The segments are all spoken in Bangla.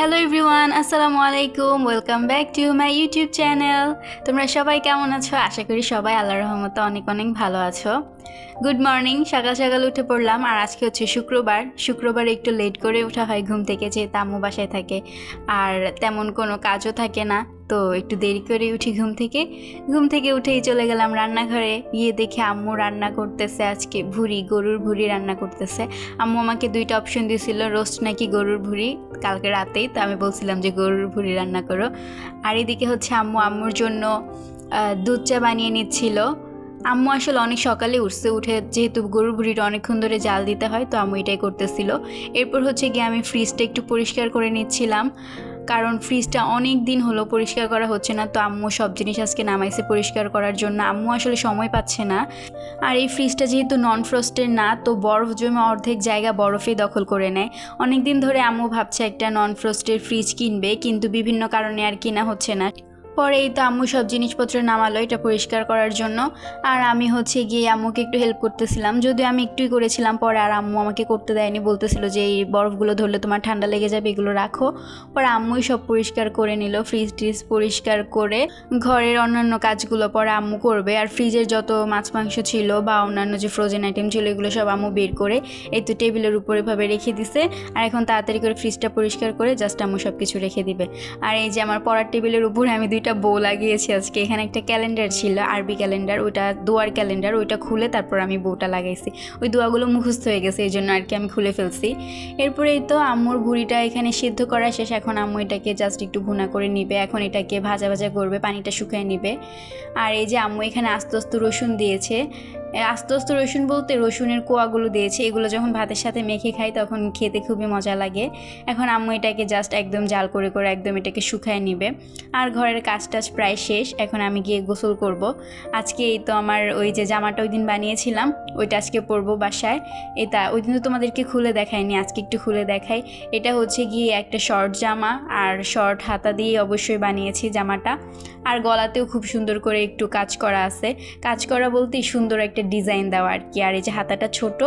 হ্যালো এভরিওয়ান আসসালামু আলাইকুম welcome back to my YouTube channel তোমরা সবাই কেমন আছো? আশা করি সবাই আল্লাহ রহমতে অনেক অনেক ভালো আছো। গুড মর্নিং সকাল সকাল উঠে পড়লাম আর আজকে হচ্ছে শুক্রবার। শুক্রবার একটু লেট করে ওঠা হয়, ঘুম থেকে যে তাম্মু বাসায় থাকে। আর তেমন কোনো কাজও থাকে না। তো একটু দেরি করে উঠি ঘুম থেকে। ঘুম থেকে উঠেই চলে গেলাম রান্নাঘরে। গিয়ে দেখি আম্মু রান্না করতেছে আজকে ভুড়ি, গরুর ভুড়ি রান্না করতেছে। আম্মু আমাকে দুইটা অপশন দিয়েছিল রোস্ট নাকি গরুর ভুড়ি। কালকে রাতেই তো আমি বলছিলাম যে গরুর ভুড়ি রান্না করো। আর এদিকে হচ্ছে আম্মু, আম্মুর জন্য দুধ চা বানিয়ে নিচ্ছিল। আম্মু আসলে অনেক সকালে উঠছে, উঠে যেহেতু গরুর ভুড়িটা অনেকক্ষণ ধরে জাল দিতে হয়, তো আম্মু এটাই করতেছিল। এরপর হচ্ছে গিয়ে আমি ফ্রিজটা একটু পরিষ্কার করে নিচ্ছিলাম। কারণ ফ্রিজটা অনেক দিন হলো পরিষ্কার করা হচ্ছে না, তো আম্মু সব জিনিস আজকে নামাইছে পরিষ্কার করার জন্য। আম্মু আসলে সময় পাচ্ছে না। আর এই ফ্রিজটা যেহেতু নন ফ্রস্টের না, তো বরফ জমে অর্ধেক জায়গা বরফে দখল করে নেয়। অনেক দিন ধরে আম্মু ভাবছে একটা নন ফ্রস্টের ফ্রিজ কিনবে, কিন্তু বিভিন্ন কারণে আর কিনা হচ্ছে না। পরে এই তো আম্মু সব জিনিসপত্র নামালো এটা পরিষ্কার করার জন্য। আর আমি হচ্ছে গিয়ে আম্মুকে একটু হেল্প করতেছিলাম। যদিও আমি একটুই করেছিলাম, পরে আর আম্মু আমাকে করতে দেয়নি। বলতেছিল যে এই বরফগুলো ধরলে তোমার ঠান্ডা লেগে যাবে, এগুলো রাখো। পরে আম্মুই সব পরিষ্কার করে নিল ফ্রিজ ট্রিজ পরিষ্কার করে ঘরের অন্যান্য কাজগুলো পরে আম্মু করবে। আর ফ্রিজের যত মাছ মাংস ছিল বা অন্যান্য যে ফ্রোজেন আইটেম ছিল, এগুলো সব আম্মু বের করে এই তো টেবিলের উপরে ভাবে রেখে দিছে। আর এখন তাড়াতাড়ি করে ফ্রিজটা পরিষ্কার করে জাস্ট আম্মু সব কিছু রেখে দিবে। আর এই যে আমার পড়ার টেবিলের উপরে আমি দুইটা বউ লাগিয়েছি আজকে। এখানে একটা ক্যালেন্ডার ছিল, আরবি ক্যালেন্ডার। ওইটা দোয়ার ক্যালেন্ডার, ওইটা খুলে তারপর আমি বউটা লাগাইছি। ওই দোয়াগুলো মুখস্থ হয়ে গেছে, এই জন্য আর কি আমি খুলে ফেলছি। এরপরেই তো আম্মুর ভুড়িটা এখানে সিদ্ধ করা শেষ। এখন আম্মু এটাকে জাস্ট একটু ভুনা করে নিবে। এখন এটাকে ভাজা ভাজা করবে, পানিটা শুকিয়ে নিবে। আর এই যে আম্মু এখানে আস্তে আস্তে রসুন দিয়েছে। আস্তে আস্তে রসুন বলতে রসুনের কোয়াগুলো দিয়েছে। এগুলো যখন ভাতের সাথে মেখে খাই তখন খেতে খুবই মজা লাগে। এখন আম্মু এটাকে জাস্ট একদম জাল করে করে একদম এটাকে শুকায় নিবে। আর ঘরের কাজ টাজ প্রায় শেষ, এখন আমি গিয়ে গোসল করব। আজকে এই তো আমার ওই যে জামাটা ওই দিন বানিয়েছিলাম, ওইটা আজকে পরবো বাসায়। এটা ওই দিন তো তোমাদেরকে খুলে দেখায়নি আজকে একটু খুলে দেখাই। এটা হচ্ছে গিয়ে একটা শর্ট জামা, আর শর্ট হাতা দিয়ে অবশ্যই বানিয়েছি জামাটা। আর গলাতেও খুব সুন্দর করে একটু কাজ করা আছে। কাজ করা বলতেই সুন্দর একটা ডিজাইন দেওয়া আর কি আর এই যে হাতাটা ছোট,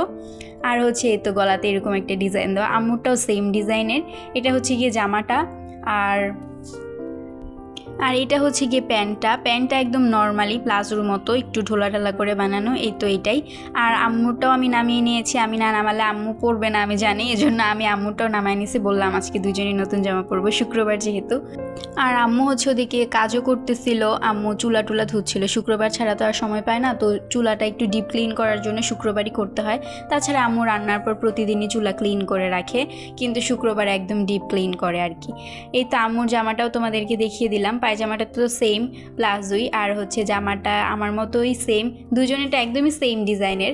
আর হচ্ছে এই তো গলাতে এরকম একটা ডিজাইন দেওয়া আম্মুরটাও সেম ডিজাইনের এটা হচ্ছে গিয়ে জামাটা, আর আর এটা হচ্ছে গিয়ে প্যান্টটা। প্যান্টটা একদম নর্মালি প্লাজোর মতো, একটু ঢোলা ঢালা করে বানানো, এই তো এটাই। আর আম্মুরটাও আমি নামিয়ে নিয়েছি। আমি না নামালে আম্মু পরবে না, আমি জানি, এজন্য আমি আম্মুরটাও নামাই নিয়েছি বললাম আজকে দুজনেই নতুন জামা পরবো। শুক্রবার যেহেতু। আর আম্মু হচ্ছে ওদিকে কাজও করতেছিল, আম্মু চুলা টুলা ধুচ্ছিল। শুক্রবার ছাড়া তো আর সময় পায় না, তো চুলাটা একটু ডিপ ক্লিন করার জন্য শুক্রবারই করতে হয়। তাছাড়া আম্মু রান্নার পর প্রতিদিনই চুলা ক্লিন করে রাখে, কিন্তু শুক্রবার একদম ডিপ ক্লিন করে আর কি। এই তো আম্মুর জামাটাও তোমাদেরকে দেখিয়ে দিলাম, পায়জামাটা তো সেম প্লাজোই আর হচ্ছে জামাটা আমার মতোই সেম দুজনেরটা একদমই সেম ডিজাইনের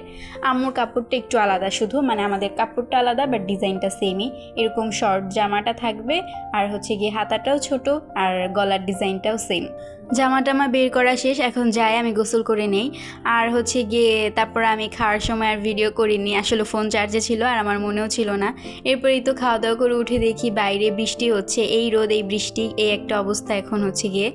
আম্মুর কাপড়টা একটু আলাদা শুধু মানে আমাদের কাপড়টা আলাদা বাট ডিজাইনটা সেমই এরকম শর্ট জামাটা থাকবে, আর হচ্ছে গিয়ে হাতাটাও ছোট আর গলার ডিজাইনটাও সেম জামা টামা বের করা শেষ, এখন যাই, আমি গোসল করে নেই। আর হচ্ছে গিয়ে তারপর আমি খাওয়ার সময় আর ভিডিও করিনি, আসলে ফোন চার্জে ছিল আর আমার মনেও ছিল না। এরপরেই তো খাওয়া দাওয়া করে উঠে দেখি বাইরে বৃষ্টি হচ্ছে, এই রোদ, এই বৃষ্টি, এই একটা অবস্থা এখন হচ্ছে গিয়ে।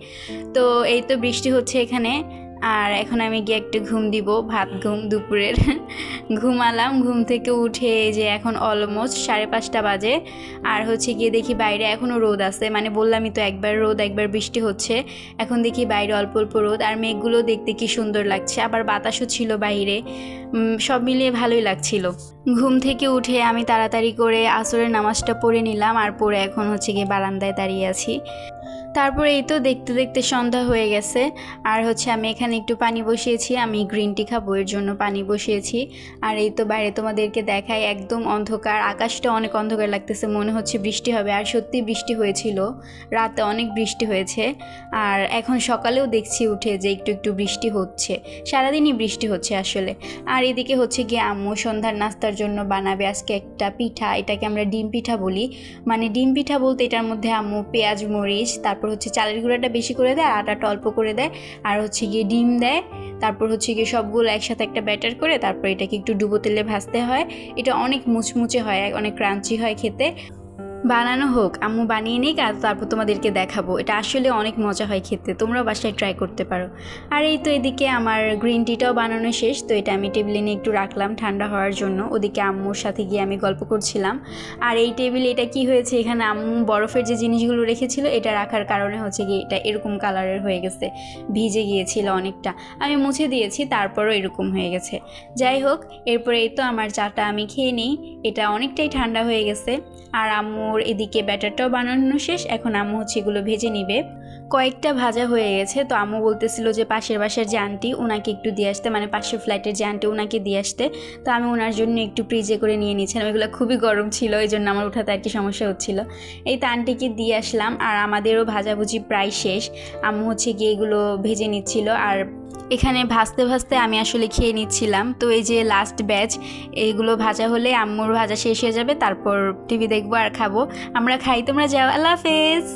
তো এই তো বৃষ্টি হচ্ছে এখানে। আর এখন আমি গিয়ে একটু ঘুম দিব, ভাত ঘুম দুপুরের। ঘুমালাম, ঘুম থেকে উঠে যে এখন অলমোস্ট সাড়ে পাঁচটা বাজে। আর হচ্ছে গিয়ে দেখি বাইরে এখনও রোদ আছে মানে বললামই তো একবার রোদ, একবার বৃষ্টি হচ্ছে। এখন দেখি বাইরে অল্প অল্প রোদ, আর মেঘগুলো দেখতে কি সুন্দর লাগছে। আবার বাতাসও ছিল বাইরে সব মিলিয়ে ভালোই লাগছিল। ঘুম থেকে উঠে আমি তাড়াতাড়ি করে আসরের নামাজটা পড়ে নিলাম, আর পরে এখন হচ্ছে গিয়ে বারান্দায় দাঁড়িয়ে আছি। তারপরে এই তো দেখতে দেখতে সন্ধ্যা হয়ে গেছে। আর হচ্ছে আমি এখানে একটু পানি বসিয়েছি, আমি গ্রিন টি খাব, এর জন্য পানি বসিয়েছি। আর এই তো বাইরে তোমাদেরকে দেখাই, একদম অন্ধকার, আকাশটা অনেক অন্ধকার লাগতেছে, মনে হচ্ছে বৃষ্টি হবে। আর সত্যি বৃষ্টি হয়েছিল, রাতে অনেক বৃষ্টি হয়েছে। আর এখন সকালেও দেখছি উঠে যে একটু একটু বৃষ্টি হচ্ছে, সারাদিনই বৃষ্টি হচ্ছে আসলে। আর এদিকে হচ্ছে গিয়ে আম্মু সন্ধ্যার নাস্তার জন্য বানাবে আজকে একটা পিঠা, এটাকে আমরা ডিম পিঠা বলি। মানে ডিম পিঠা বলতে এটার মধ্যে আম্মু পেঁয়াজ, মরিচ, তারপর হচ্ছে চালের গুঁড়াটা বেশি করে দেয়, আটাটা অল্প করে দেয়, আর হচ্ছে গিয়ে ডিম দেয়। তারপর হচ্ছে গিয়ে সবগুলো একসাথে একটা ব্যাটার করে তারপর এটাকে একটু ডুবো তেলে ভাজতে হয়। এটা অনেক মুচমুচে হয়, অনেক ক্রাঞ্চি হয় খেতে। বানানো হোক, আম্মু বানিয়ে নিক আর তারপর তোমাদেরকে দেখাবো। এটা আসলে অনেক মজা হয় খেতে তোমরাও বাসায় ট্রাই করতে পারো। আর এই তো এদিকে আমার গ্রিন টিটাও বানানো শেষ, তো এটা আমি টেবিলে নিয়ে একটু রাখলাম ঠান্ডা হওয়ার জন্য। ওদিকে আম্মুর সাথে গিয়ে আমি গল্প করছিলাম। আর এই টেবিলে এটা কি হয়েছে, এখানে আম্মু বরফের যে জিনিসগুলো রেখেছিল, এটা রাখার কারণে হচ্ছে গিয়ে এটা এরকম কালারের হয়ে গেছে, ভিজে গিয়েছিল অনেকটা। আমি মুছে দিয়েছি, তারপরও এরকম হয়ে গেছে। যাই হোক, এরপরে এই তো আমার চাটা আমি খেয়ে নিই। এটা অনেকটাই ঠান্ডা হয়ে গেছে। আর আম্মুর এদিকে ব্যাটারটাও বানানো শেষ, এখন আম্মু হচ্ছে এগুলো ভেজে নিবে। কয়েকটা ভাজা হয়ে গেছে, তো আম্মু বলতেছিল যে পাশের বাসার যে আন্টি ওনাকে একটু দিয়ে আসতে মানে পাশের ফ্ল্যাটের যে আন্টি ওনাকে দিয়ে আসতে। তো আমি ওনার জন্য একটু ফ্রিজে করে নিয়ে নিয়েছিলাম এগুলো খুবই গরম ছিল এই জন্য আমার উঠাতে আর কি সমস্যা হচ্ছিল। এই তো আন্টিকে দিয়ে আসলাম, আর আমাদেরও ভাজাভুজি প্রায় শেষ। আম্মু হচ্ছে গিয়ে এগুলো ভেজে নিচ্ছিল, আর এখানে ভাজতে ভাজতে আমি আসলে খেয়ে নিচ্ছিলাম। তো এই যে লাস্ট ব্যাচ এইগুলো ভাজা হলে আম্মুর ভাজা শেষ হয়ে যাবে, তারপর টিভি দেখব আর খাব। আমরা খাই, তোমরা যাও। আল্লাহ হাফেজ!